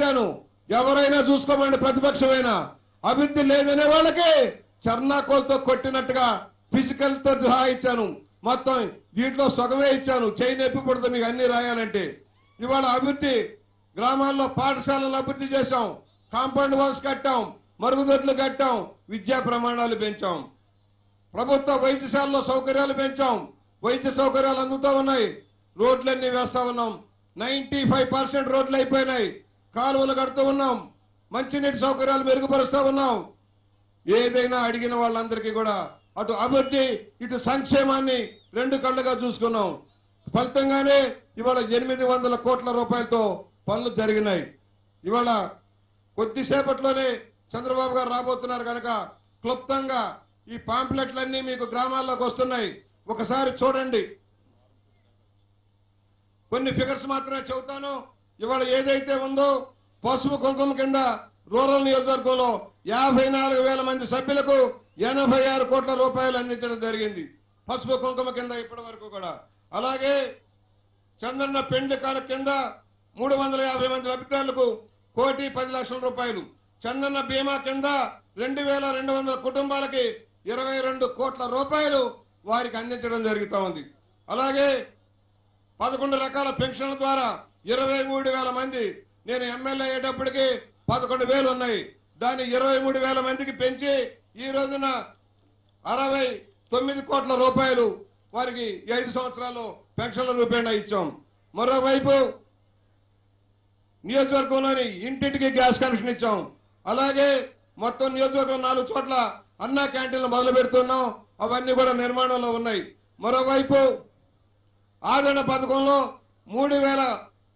చేశాను. ఎవరైనా చూసుకోమండి ప్రతిపక్షమైనా? అభివృద్ధి లేదనే వాళ్ళకి చర్నాకోలతో కొట్టినట్టుగా ఫిజికల్తో సహా ఇచ్చాను. మొత్తం దీంట్లో సగమే ఇచ్చాను. చేయి పడుతుంది మీకు అన్ని రాయాలంటే. ఇవాళ అభివృద్ధి గ్రామాల్లో పాఠశాలలు అభివృద్ధి చేశాం. కాంపౌండ్ వాల్స్ కట్టాం. మరుగుదొడ్లు కట్టాం. విద్యా ప్రమాణాలు పెంచాం. ప్రభుత్వ వైద్యశాలలో సౌకర్యాలు పెంచాం. వైద్య సౌకర్యాలు అందుతూ ఉన్నాయి. రోడ్లన్నీ వేస్తా ఉన్నాం. నైన్టీ ఫైవ్ పర్సెంట్ రోడ్లు అయిపోయినాయి. కాలువలు కడుతూ ఉన్నాం. మంచినీటి సౌకర్యాలు మెరుగుపరుస్తూ ఉన్నాం. ఏదైనా అడిగిన వాళ్ళందరికీ కూడా అటు అభివృద్ధి ఇటు సంక్షేమాన్ని రెండు కళ్ళుగా చూసుకున్నాం. ఫలితంగానే ఇవాళ ఎనిమిది వందల కోట్ల రూపాయలతో పనులు జరిగినాయి. ఇవాళ కొద్దిసేపట్లోనే చంద్రబాబు గారు రాబోతున్నారు కనుక క్లుప్తంగా ఈ పాంప్లెట్లన్నీ మీకు గ్రామాల్లోకి వస్తున్నాయి. ఒకసారి చూడండి. కొన్ని ఫిగర్స్ మాత్రమే చెబుతాను. ఇవాళ ఏదైతే ఉందో పసుపు కుంకుమ కింద రూరల్ నియోజకవర్గంలో యాభై నాలుగు వేల మంది సభ్యులకు ఎనభై ఆరు కోట్ల రూపాయలు అందించడం జరిగింది. పసుపు కుంకుమ కింద ఇప్పటి వరకు కూడా. అలాగే చంద్రన్న పెండ్లి కాల కింద మూడు వందల యాభై మంది లబ్ధిదారులకు కోటి పది లక్షల రూపాయలు. చంద్రన్న బీమా కింద రెండు వేల రెండు వందల కుటుంబాలకి ఇరవై రెండు కోట్ల రూపాయలు వారికి అందించడం జరుగుతూ ఉంది అలాగే పదకొండు రకాల పెన్షన్ల ద్వారా ఇరవై మూడు వేల మంది నేను ఎమ్మెల్యే అయ్యేటప్పటికి పదకొండు వేలు ఉన్నాయి. దాన్ని ఇరవై మూడు వేల మందికి పెంచి ఈ రోజున అరవై తొమ్మిది కోట్ల రూపాయలు వారికి ఐదు సంవత్సరాలు పెన్షన్ల రూపేణా ఇచ్చాం. మరోవైపు నియోజకవర్గంలోని ఇంటింటికి గ్యాస్ కనెక్షన్ ఇచ్చాం. అలాగే మొత్తం నియోజకవర్గం నాలుగు చోట్ల అన్నా క్యాంటీన్లు మొదలు పెడుతున్నాం అవన్నీ కూడా నిర్మాణంలో ఉన్నాయి. మరోవైపు ఆదరణ పథకంలో మూడు వేల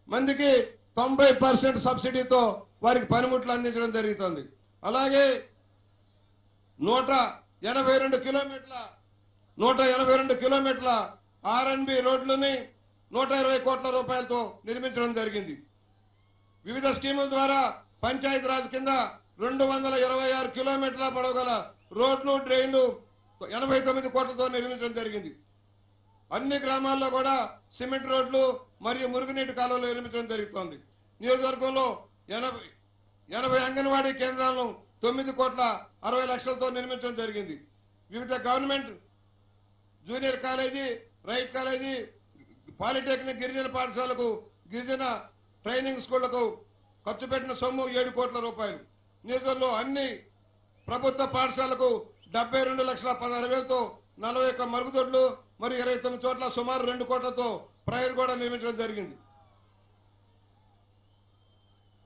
మందికి తొంభై పర్సెంట్ సబ్సిడీతో వారికి పనిముట్లు అందించడం జరుగుతుంది. అలాగే నూట ఎనభై రెండు కిలోమీటర్ల నూట ఎనభై రెండు కిలోమీటర్ల ఆర్ఎన్బి రోడ్లని నూట ఇరవై కోట్ల రూపాయలతో నిర్మించడం జరిగింది. వివిధ స్కీముల ద్వారా పంచాయతీరాజ్ కింద రెండు వందల ఇరవై ఆరు కిలోమీటర్ల పొడవుగల రోడ్లు డ్రైన్లు ఎనభై తొమ్మిది కోట్లతో నిర్మించడం జరిగింది. అన్ని గ్రామాల్లో కూడా సిమెంట్ రోడ్లు మరియు మురుగునీటి కాలువలు నిర్మించడం జరుగుతోంది. నియోజకవర్గంలో ఎనభై ఎనభై అంగన్వాడీ కేంద్రాలను తొమ్మిది కోట్ల అరవై లక్షలతో నిర్మించడం జరిగింది. వివిధ government junior college right college polytechnic గిరిజన పాఠశాలకు గిరిజన ట్రైనింగ్ స్కూళ్ళకు ఖర్చు పెట్టిన సొమ్ము ఏడు కోట్ల రూపాయలు. నియోజకవర్గంలో అన్ని ప్రభుత్వ పాఠశాలకు డెబ్బై రెండు లక్షల పదహారు వేలతో నలభై ఒక్క మరుగుదొడ్లు మరి ఇరవై తొమ్మిది చోట్ల సుమారు రెండు కోట్లతో ప్రయర్ కూడా నియమించడం జరిగింది.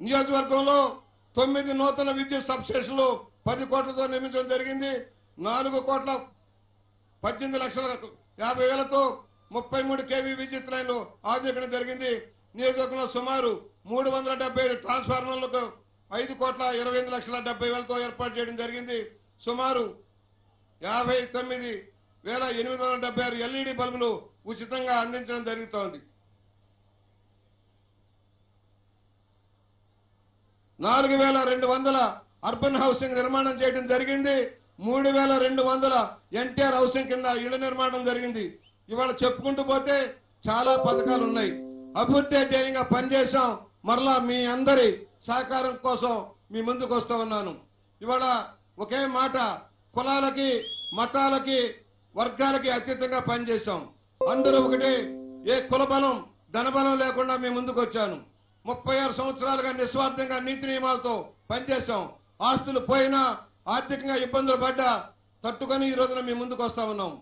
నియోజకవర్గంలో తొమ్మిది నూతన విద్యుత్ సబ్స్టేషన్లు పది కోట్లతో నిర్మించడం జరిగింది. నాలుగు కోట్ల పద్దెనిమిది లక్షల యాభై వేలతో ముప్పై మూడు కేవీ విద్యుత్ లైన్లు ఆధునికడం జరిగింది. నియోజకవర్గంలో సుమారు మూడు వందల డెబ్బై ఐదు ట్రాన్స్ఫార్మర్లకు ఐదు కోట్ల ఇరవై ఎనిమిది లక్షల డెబ్బై వేలతో ఏర్పాటు చేయడం జరిగింది. సుమారు యాభై తొమ్మిది వేల ఎనిమిది వందల డెబ్బై ఆరు ఎల్ఈడి బల్బులు ఉచితంగా అందించడం జరుగుతోంది. నాలుగు వేల రెండు వందల అర్బన్ హౌసింగ్ నిర్మాణం చేయడం జరిగింది. మూడు వేల రెండు వందల ఎన్టీఆర్ హౌసింగ్ కింద ఇళ్ళ నిర్మాణం జరిగింది. ఇవాళ చెప్పుకుంటూ పోతే చాలా పథకాలు ఉన్నాయి. అభివృద్ధి ధ్యేయంగా పనిచేశాం. మరలా మీ అందరి సహకారం కోసం మీ ముందుకు వస్తూ ఉన్నాను. ఇవాళ ఒకే మాట కులాలకి మతాలకి వర్గాలకి అతీతంగా పనిచేశాం. అందరూ ఒకటే ఏ కులబలం ధనబలం లేకుండా మేము ముందుకు వచ్చాను ముప్పై ఆరు సంవత్సరాలుగా నిస్వార్థంగా నీతి నియమాలతో పనిచేశాం. ఆస్తులు పోయినా ఆర్థికంగా ఇబ్బందులు పడ్డా తట్టుకొని ఈ రోజున మేము ముందుకు వస్తా ఉన్నాం.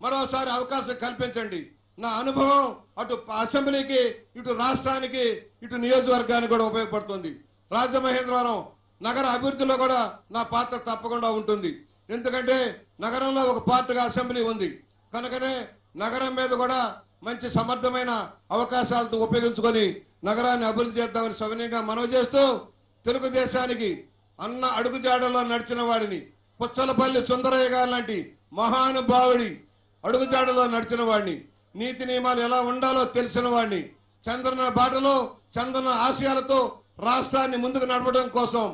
మరోసారి అవకాశం కల్పించండి. నా అనుభవం అటు అసెంబ్లీకి ఇటు రాష్ట్రానికి ఇటు నియోజకవర్గానికి కూడా ఉపయోగపడుతుంది. రాజమహేంద్రవరం నగర అభివృద్ధిలో కూడా నా పాత్ర తప్పకుండా ఉంటుంది. ఎందుకంటే నగరంలో ఒక పార్టీగా అసెంబ్లీ ఉంది. కనుకనే నగరం మీద కూడా మంచి సమర్థమైన అవకాశాలతో ఉపయోగించుకొని నగరాన్ని అభివృద్ధి చేద్దామని సవినయంగా మనవి చేస్తూ తెలుగుదేశానికి అన్న అడుగుజాడలో నడిచిన వాడిని పుచ్చలపల్లి సుందరయ్య గారు లాంటి మహానుభావుడి అడుగుజాడలో నడిచిన వాడిని నీతి నియమాలు ఎలా ఉండాలో తెలిసిన వాడిని చంద్రన బాటలో చంద్రన ఆశయాలతో రాష్ట్రాన్ని ముందుకు నడపడం కోసం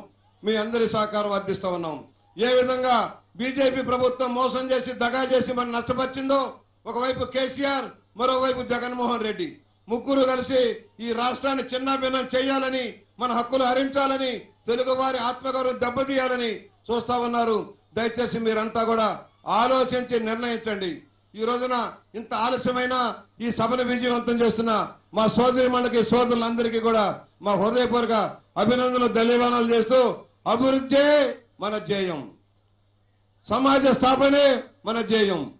మీ అందరి సహకారం అర్థిస్తా ఉన్నాం. ఏ విధంగా బీజేపీ ప్రభుత్వం మోసం చేసి దగా చేసి మనం నష్టపరిచిందో ఒకవైపు కేసీఆర్ మరోవైపు జగన్మోహన్ రెడ్డి. ముగ్గురు కలిసి ఈ రాష్ట్రాన్ని చిన్నాభిన్నం చేయాలని మన హక్కులు హరించాలని తెలుగువారి ఆత్మగౌరవం దెబ్బతీయాలని చూస్తా ఉన్నారు. దయచేసి మీరంతా కూడా ఆలోచించి నిర్ణయించండి. ఈ రోజున ఇంత ఆలస్యమైన ఈ సభను విజయవంతం చేస్తున్న మా సోదరి మనకి సోదరులందరికీ కూడా మా హృదయపూర్వక అభినందనలు ధన్యవాదాలు చేస్తూ అభివృద్ధి మన ధ్యేయం. సమాజ స్థాపనే మన ధ్యేయం.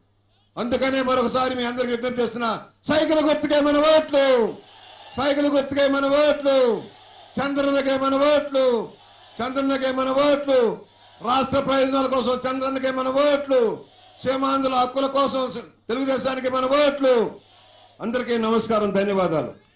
అందుకనే మరొకసారి మీ అందరికి విజ్ఞప్తి చేస్తున్నా సైకిల్ గుర్తుకే మన ఓట్లు. సైకిల్ గుర్తుకే మన ఓట్లు. చంద్రునికే మన ఓట్లు. చంద్రునికే మన ఓట్లు. రాష్ట్ర ప్రయోజనాల కోసం చంద్రునికే మన ఓట్లు. సీమాంధ్రుల హక్కుల కోసం తెలుగుదేశానికి మన ఓట్లు. అందరికీ నమస్కారం ధన్యవాదాలు.